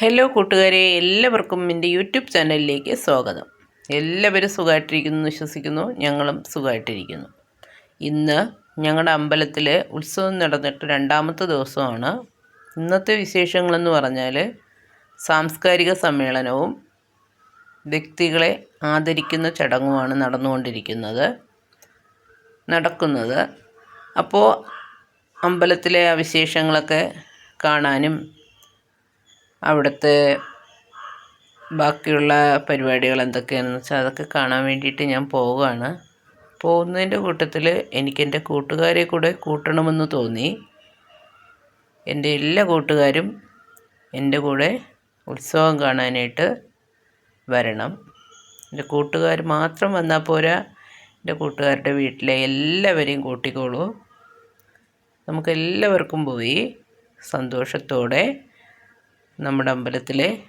Hello കൂട്ടുകാരെ എല്ലാവർക്കും എന്റെ യൂട്യൂബ് ചാനലിലേക്ക് സ്വാഗതം. എല്ലാവരും സുഖമായിട്ടിരിക്കുന്നു വിശ്വസിക്കുന്നു ഞങ്ങളും സുഖമായിട്ടിരിക്കുന്നു. ഇന്ന് ഞങ്ങളുടെ അമ്പലത്തിൽ ഉത്സവം നടന്നിട്ട് രണ്ടാമത്തെ ദിവസമാണ്. ഇന്നത്തെ വിശേഷങ്ങളെന്ന് പറഞ്ഞാൽ സാംസ്കാരിക സമ്മേളനവും വ്യക്തികളെ ആദരിക്കുന്ന ചടങ്ങുമാണ് നടന്നുകൊണ്ടിരിക്കുന്നത് നടക്കുന്നത്. അപ്പോൾ അമ്പലത്തിലെ ആ വിശേഷങ്ങളൊക്കെ കാണാനും അവിടുത്തെ ബാക്കിയുള്ള പരിപാടികൾ എന്തൊക്കെയാണെന്ന് വെച്ചാൽ അതൊക്കെ കാണാൻ വേണ്ടിയിട്ട് ഞാൻ പോവുകയാണ്. പോകുന്നതിന്റെ കൂട്ടത്തിൽ എനിക്കെന്റെ കൂട്ടുകാരെ കൂടെ കൂട്ടണമെന്ന് തോന്നി. എന്റെ എല്ലാ കൂട്ടുകാരും എന്റെ കൂടെ ഉത്സവം കാണാനായിട്ട് വരണം. എന്റെ കൂട്ടുകാർ മാത്രം വന്നാൽ പോരാ. എന്റെ കൂട്ടുകാരുടെ വീട്ടിലെ എല്ലാവരെയും കൂട്ടിക്കോളൂ. നമുക്ക് എല്ലാവർക്കും പോയി സന്തോഷത്തോടെ നമ്മുടെ അമ്പലത്തിലെ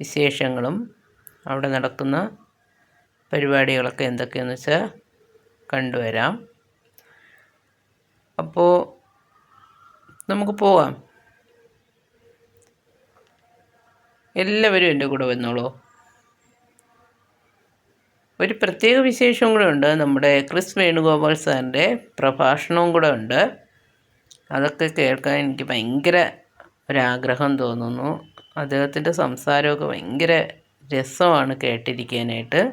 വിശേഷങ്ങളും അവിടെ നടക്കുന്ന പരിപാടികളൊക്കെ എന്തൊക്കെയെന്ന് വെച്ചാൽ കണ്ടുവരാം. അപ്പോൾ നമുക്ക് പോവാം. എല്ലാവരും എന്റെ കൂടെ വന്നോളൂ. ഒരു പ്രത്യേക വിശേഷവും കൂടെ ഉണ്ട്. നമ്മുടെ ക്രിസ് വേണുഗോപാൽ സാറിന്റെ പ്രഭാഷണവും കൂടെ ഉണ്ട്. അതൊക്കെ കേൾക്കാൻ എനിക്ക് ഭയങ്കര ഒരാഗ്രഹം തോന്നുന്നു. അദ്ദേഹത്തിന്റെ സംസാരമൊക്കെ ഭയങ്കര രസമാണ് കേട്ടിരിക്കാനായിട്ട്.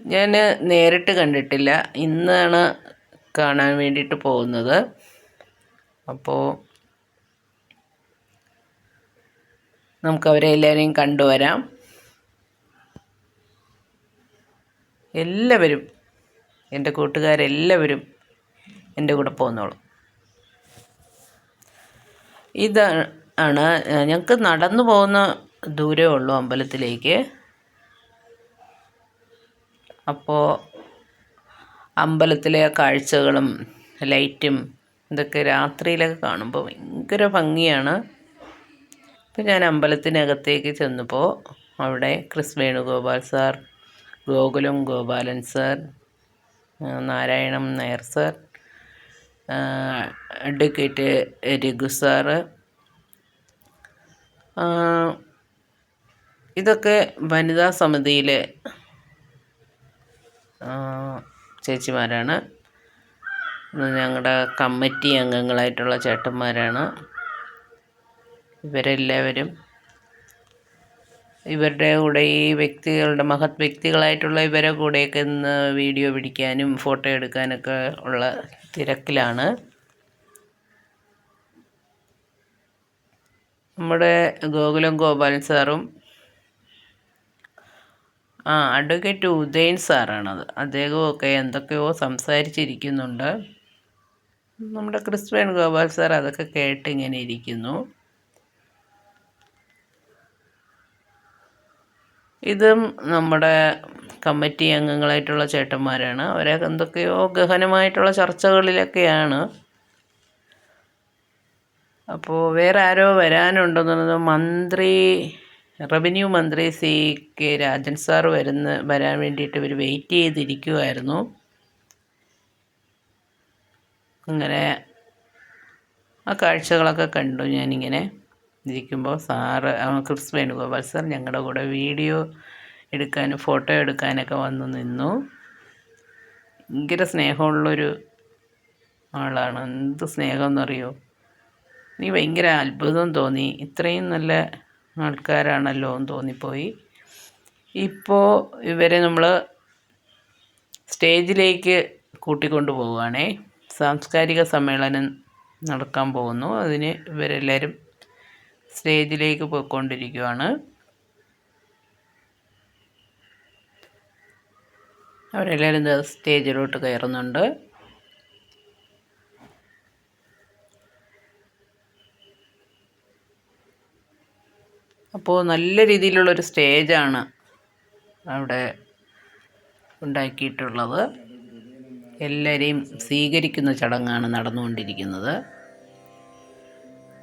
ഞാൻ നേരിട്ട് കണ്ടിട്ടില്ല. ഇന്നാണ് കാണാൻ വേണ്ടിയിട്ട് പോകുന്നത്. അപ്പോൾ നമുക്കവരെ എല്ലാവരെയും കണ്ടുവരാം. എല്ലാവരും എന്റെ കൂട്ടുകാരെല്ലാവരും എന്റെ കൂടെ പോകുന്നോളും ഇത് ആണ് ഞങ്ങൾക്ക് നടന്നു പോകുന്ന ദൂരമേ ഉള്ളൂ അമ്പലത്തിലേക്ക്. അപ്പോൾ അമ്പലത്തിലെ കാഴ്ചകളും ലൈറ്റും ഇതൊക്കെ രാത്രിയിലൊക്കെ കാണുമ്പോൾ ഭയങ്കര ഭംഗിയാണ്. ഇപ്പം ഞാൻ അമ്പലത്തിനകത്തേക്ക് ചെന്നപ്പോൾ അവിടെ Kris Venugopal sir Gokulam Gopalan sir Narayanan Nair sir advocate Raghu sir. ഇതൊക്കെ വനിതാ സമിതിയിലെ ചേച്ചിമാരാണ്. ഞങ്ങളുടെ കമ്മിറ്റി അംഗങ്ങളായിട്ടുള്ള ചേട്ടന്മാരാണ്. ഇവരെല്ലാവരും ഇവരുടെ കൂടെ ഈ വ്യക്തികളുടെ മഹത് വ്യക്തികളായിട്ടുള്ള ഇവരെ കൂടെയൊക്കെ ഇന്ന് വീഡിയോ പിടിക്കാനും ഫോട്ടോ എടുക്കാനൊക്കെ ഉള്ള തിരക്കിലാണ്. നമ്മുടെ ഗോകുലം ഗോപാലൻ സാറും ആ അഡ്വക്കേറ്റ് ഉദയൻ സാറാണത്. അദ്ദേഹമൊക്കെ എന്തൊക്കെയോ സംസാരിച്ചിരിക്കുന്നുണ്ട്. നമ്മുടെ ക്രിസ്ത്യൻ ഗോപാൽ സാർ അതൊക്കെ കേട്ട് ഇങ്ങനെ ഇരിക്കുന്നു. ഇതും നമ്മുടെ കമ്മിറ്റി അംഗങ്ങളായിട്ടുള്ള ചേട്ടന്മാരാണ്. അവരെ എന്തൊക്കെയോ ഗഹനമായിട്ടുള്ള ചർച്ചകളിലൊക്കെയാണ്. അപ്പോൾ വേറെ ആരോ വരാനുണ്ടെന്നുള്ളത് മന്ത്രി റവന്യൂ മന്ത്രി സി കെ രാജൻ സാർ വരുന്ന വരാൻ വേണ്ടിയിട്ട് ഇവർ വെയിറ്റ് ചെയ്തിരിക്കുമായിരുന്നു അങ്ങനെ ആ കാഴ്ചകളൊക്കെ കണ്ടു ഞാനിങ്ങനെ. ഇരിക്കുമ്പോൾ സാറ് ക്രിസ് വേണുഗോപാൽ സാർ ഞങ്ങളുടെ കൂടെ വീഡിയോ എടുക്കാനും ഫോട്ടോ എടുക്കാനൊക്കെ വന്ന് നിന്നു. ഭയങ്കര സ്നേഹമുള്ളൊരു ആളാണ്. എന്ത് സ്നേഹം അറിയോ നീ ഭയങ്കര അത്ഭുതം തോന്നി. ഇത്രയും നല്ല ആൾക്കാരാണല്ലോ എന്ന് തോന്നിപ്പോയി. ഇപ്പോൾ ഇവരെ നമ്മൾ സ്റ്റേജിലേക്ക് കൂട്ടിക്കൊണ്ടു പോവുകയാണേ. സാംസ്കാരിക സമ്മേളനം നടക്കാൻ പോകുന്നു. അതിന് ഇവരെല്ലാവരും സ്റ്റേജിലേക്ക് പോയിക്കൊണ്ടിരിക്കുകയാണ് അവരെല്ലാവരും സ്റ്റേജിലോട്ട് കയറുന്നുണ്ട്. അപ്പോൾ നല്ല രീതിയിലുള്ളൊരു സ്റ്റേജാണ് അവിടെ ഉണ്ടാക്കിയിട്ടുള്ളത്. എല്ലാവരെയും സ്വീകരിക്കുന്ന ചടങ്ങാണ് നടന്നുകൊണ്ടിരിക്കുന്നത്.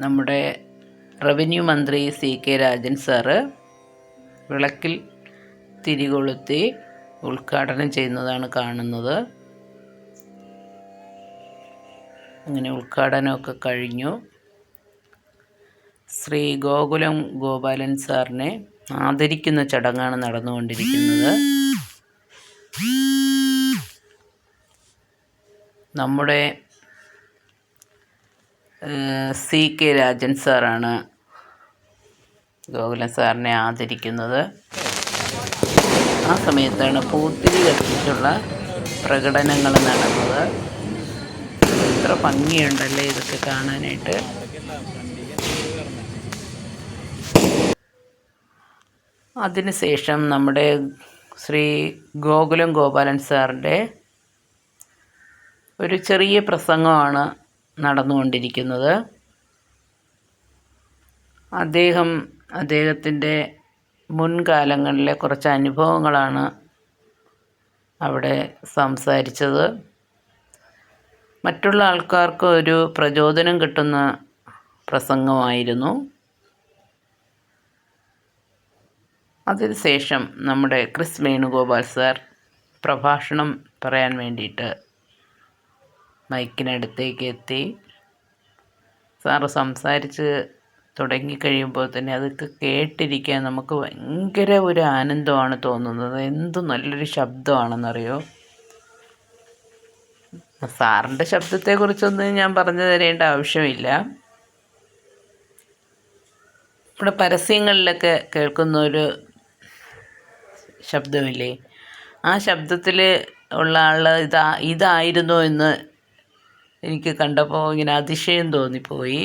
നമ്മുടെ റവന്യൂ മന്ത്രി സി കെ രാജൻ സാറ് വിളക്കിൽ തിരികൊളുത്തി ഉദ്ഘാടനം ചെയ്യുന്നതാണ് കാണുന്നത്. അങ്ങനെ ഉദ്ഘാടനമൊക്കെ കഴിഞ്ഞു. ശ്രീ ഗോകുലം ഗോപാലൻ സാറിനെ ആദരിക്കുന്ന ചടങ്ങാണ് നടന്നുകൊണ്ടിരിക്കുന്നത്. നമ്മുടെ സി കെ രാജൻ സാറാണ് ഗോകുലൻ സാറിനെ ആദരിക്കുന്നത്. ആ സമയത്താണ് പൂത്തിരി കത്തിച്ചുള്ള പ്രകടനങ്ങൾ നടന്നത്. എത്ര ഭംഗിയുണ്ടല്ലേ ഇതൊക്കെ കാണാനായിട്ട്? അതിനുശേഷം നമ്മുടെ ശ്രീ ഗോകുലം ഗോപാലൻ സാറിന്റെ ഒരു ചെറിയ പ്രസംഗമാണ് നടന്നുകൊണ്ടിരിക്കുന്നത്. അദ്ദേഹം അദ്ദേഹത്തിന്റെ മുൻകാലങ്ങളിലെ കുറച്ച് അനുഭവങ്ങളാണ് അവിടെ സംസാരിച്ചത്. മറ്റുള്ള ആൾക്കാർക്ക് ഒരു പ്രചോദനം കിട്ടുന്ന പ്രസംഗമായിരുന്നു. അതിനുശേഷം നമ്മുടെ ക്രിസ് വേണുഗോപാൽ സാർ പ്രഭാഷണം പറയാൻ വേണ്ടിയിട്ട് മൈക്കിനടുത്തേക്ക് എത്തി സാറ് സംസാരിച്ച് തുടങ്ങിക്കഴിയുമ്പോൾ തന്നെ അതൊക്കെ കേട്ടിരിക്കാൻ നമുക്ക് ഭയങ്കര ഒരു ആനന്ദമാണ് തോന്നുന്നത്. എന്ത് നല്ലൊരു ശബ്ദമാണെന്നറിയോ? സാറിന്റെ ശബ്ദത്തെക്കുറിച്ചൊന്നും ഞാൻ പറഞ്ഞു തരേണ്ട ആവശ്യമില്ല. ഇവിടെ പരസ്യങ്ങളിലൊക്കെ കേൾക്കുന്ന ഒരു ശബ്ദമില്ലേ? ആ ശബ്ദത്തിൽ ഉള്ള ആൾ ഇതാ ഇതായിരുന്നു എന്ന് എനിക്ക് കണ്ടപ്പോൾ ഇങ്ങനെ അതിശയം തോന്നിപ്പോയി.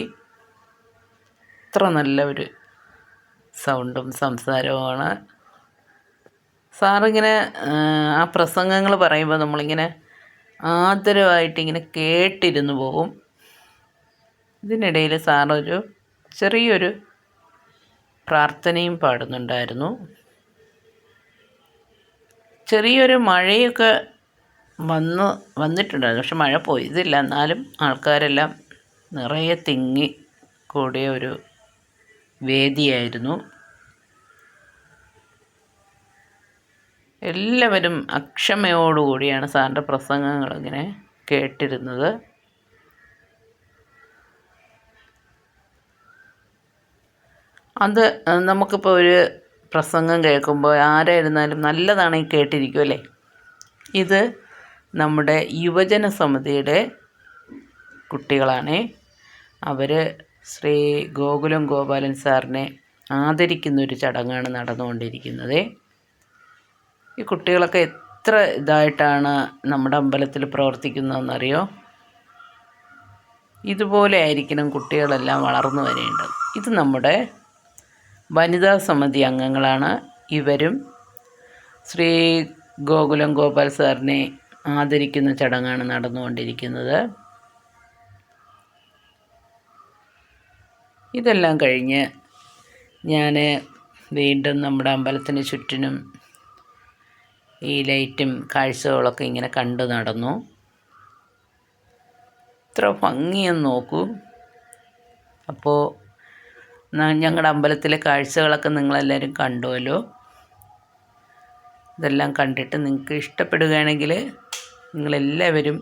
അത്ര നല്ല ഒരു സൗണ്ടും സംസാരവുമാണ്. സാറിങ്ങനെ ആ പ്രസംഗങ്ങൾ പറയുമ്പോൾ നമ്മളിങ്ങനെ ആദരവായിട്ടിങ്ങനെ കേട്ടിരുന്നു പോകും ഇതിനിടയിൽ സാറൊരു ചെറിയൊരു പ്രാർത്ഥനയും പാടുന്നുണ്ടായിരുന്നു. ചെറിയൊരു മഴയൊക്കെ വന്ന് വന്നിട്ടുണ്ടായിരുന്നു പക്ഷെ മഴ പോയതില്ല. എന്നാലും ആൾക്കാരെല്ലാം നിറയെ തിങ്ങി കൂടിയ ഒരു വേദിയായിരുന്നു. എല്ലാവരും അക്ഷമയോടുകൂടിയാണ് സാറിന്റെ പ്രസംഗങ്ങൾ ഇങ്ങനെ കേട്ടിരുന്നത്. അത് നമുക്കിപ്പോൾ ഒരു പ്രസംഗം കേൾക്കുമ്പോൾ ആരായിരുന്നാലും നല്ലതാണെങ്കിൽ കേട്ടിരിക്കും അല്ലേ? ഇത് നമ്മുടെ യുവജന സമിതിയുടെ കുട്ടികളാണ്. അവർ ശ്രീ ഗോകുലം ഗോപാലൻ സാറിനെ ആദരിക്കുന്ന ഒരു ചടങ്ങാണ് നടന്നുകൊണ്ടിരിക്കുന്നത്. ഈ കുട്ടികളൊക്കെ എത്ര ഇതായിട്ടാണ് നമ്മുടെ അമ്പലത്തിൽ പ്രവർത്തിക്കുന്നതെന്നറിയോ? ഇതുപോലെ ആയിരിക്കണം കുട്ടികളെല്ലാം വളർന്നു വരേണ്ടത്. ഇത് നമ്മുടെ വനിതാ സമിതി അംഗങ്ങളാണ്. ഇവരും ശ്രീ ഗോകുലം ഗോപാൽ സാറിനെ ആദരിക്കുന്ന ചടങ്ങാണ് നടന്നുകൊണ്ടിരിക്കുന്നത്. ഇതെല്ലാം കഴിഞ്ഞ് ഞാൻ വീണ്ടും നമ്മുടെ അമ്പലത്തിന് ചുറ്റിനും ഈ ലൈറ്റും കാഴ്ചകളൊക്കെ ഇങ്ങനെ കണ്ടു നടന്നു. ഇത്ര ഭംഗിയെന്ന് നോക്കൂ. അപ്പോൾ ഞങ്ങളുടെ അമ്പലത്തിലെ കാഴ്ചകളൊക്കെ നിങ്ങളെല്ലാവരും കണ്ടുവല്ലോ. ഇതെല്ലാം കണ്ടിട്ട് നിങ്ങൾക്ക് ഇഷ്ടപ്പെടുകയാണെങ്കിൽ നിങ്ങളെല്ലാവരും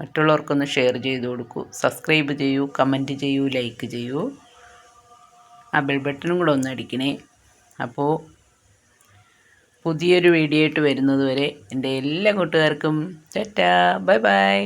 മറ്റുള്ളവർക്കൊന്ന് ഷെയർ ചെയ്ത് കൊടുക്കൂ. സബ്സ്ക്രൈബ് ചെയ്യൂ കമന്റ് ചെയ്യൂ ലൈക്ക് ചെയ്യൂ. ആ ബെൽ ബട്ടണും കൂടെ ഒന്ന് അടിക്കണേ. അപ്പോൾ പുതിയൊരു വീഡിയോ ആയിട്ട് വരുന്നത് വരെ എന്റെ എല്ലാ കൂട്ടുകാർക്കും ടാറ്റാ ബൈ ബൈ.